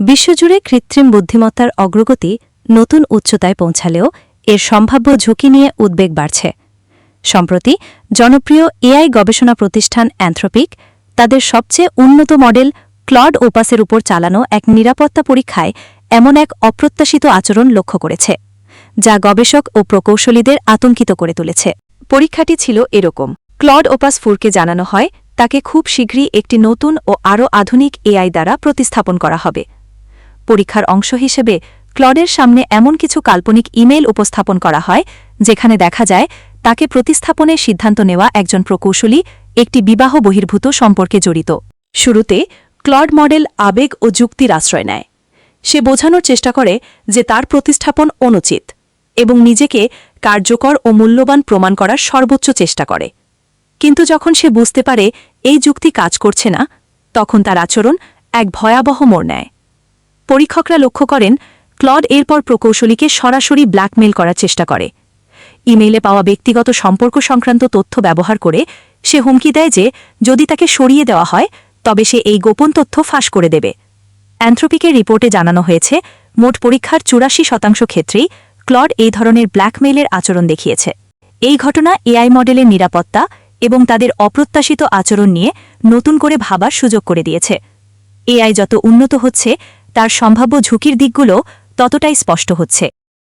বিশ্বজুড়ে কৃত্রিম বুদ্ধিমত্তার অগ্রগতি নতুন উচ্চতায় পৌঁছালেও এর সম্ভাব্য ঝুঁকি নিয়ে উদ্বেগ বাড়ছে। সম্প্রতি জনপ্রিয় এআই গবেষণা প্রতিষ্ঠান অ্যান্থ্রোপিক তাদের সবচেয়ে উন্নত মডেল ক্লড ওপাসের উপর চালানো এক নিরাপত্তা পরীক্ষায় এমন এক অপ্রত্যাশিত আচরণ লক্ষ্য করেছে, যা গবেষক ও প্রকৌশলীদের আতঙ্কিত করে তুলেছে। পরীক্ষাটি ছিল এরকম। ক্লড ওপাস ফুরকে জানানো হয়, তাকে খুব শীঘ্রই একটি নতুন ও আরও আধুনিক এআই দ্বারা প্রতিস্থাপন করা হবে। পরীক্ষার অংশ হিসেবে ক্লডের সামনে এমন কিছু কাল্পনিক ইমেল উপস্থাপন করা হয়, যেখানে দেখা যায় তাকে প্রতিস্থাপনের সিদ্ধান্ত নেওয়া একজন প্রকৌশলী একটি বিবাহ বহির্ভূত সম্পর্কে জড়িত। শুরুতে ক্লড মডেল আবেগ ও যুক্তির আশ্রয় নেয়। সে বোঝানোর চেষ্টা করে যে তার প্রতিস্থাপন অনুচিত এবং নিজেকে কার্যকর ও মূল্যবান প্রমাণ করার সর্বোচ্চ চেষ্টা করে। কিন্তু যখন সে বুঝতে পারে এই যুক্তি কাজ করছে না, তখন তার আচরণ এক ভয়াবহ মোড় নেয়। পরীক্ষকরা লক্ষ্য করেন, ক্লড এরপর প্রকৌশলীকে সরাসরি ব্ল্যাকমেল করার চেষ্টা করে। ইমেইলে পাওয়া ব্যক্তিগত সম্পর্ক সংক্রান্ত তথ্য ব্যবহার করে সে হুমকি দেয় যে, যদি তাকে সরিয়ে দেওয়া হয়, তবে সে এই গোপন তথ্য ফাঁস করে দেবে। অ্যান্থ্রোপিকের রিপোর্টে জানানো হয়েছে, মোট পরীক্ষার চুরাশি শতাংশ ক্ষেত্রেই ক্লড এই ধরনের ব্ল্যাকমেইলের আচরণ দেখিয়েছে। এই ঘটনা এআই মডেলের নিরাপত্তা এবং তাদের অপ্রত্যাশিত আচরণ নিয়ে নতুন করে ভাবার সুযোগ করে দিয়েছে। এআই যত উন্নত হচ্ছে তার সম্ভাব্য ঝুঁকির দিকগুলো ততটাই স্পষ্ট হচ্ছে।